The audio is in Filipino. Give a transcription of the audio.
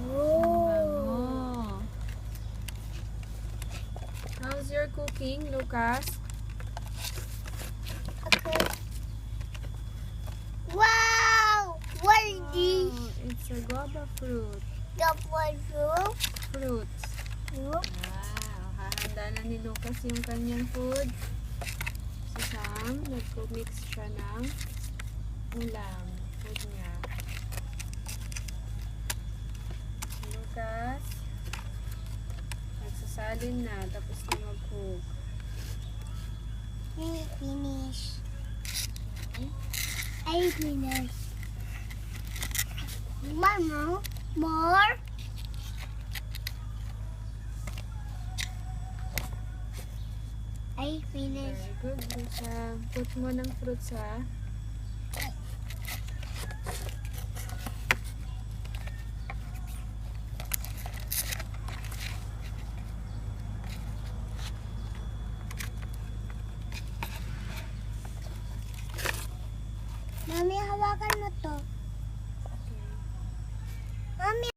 Bango. How's your cooking, Lucas? Okay. Wow! What is this? Oh, it's a guava fruit. The fruit? Fruits. Fruit? Wow. Hahanda na ni Lucas yung kanyang food. Si Sam, nagko-mix siya ng ulam. Food niya. Si Lucas, nagsasalin na, tapos na mag-cook. I finish. I finish. Mama, more? I finish. Very good, Luca. Put mo ng fruits ha. বাগান মতো।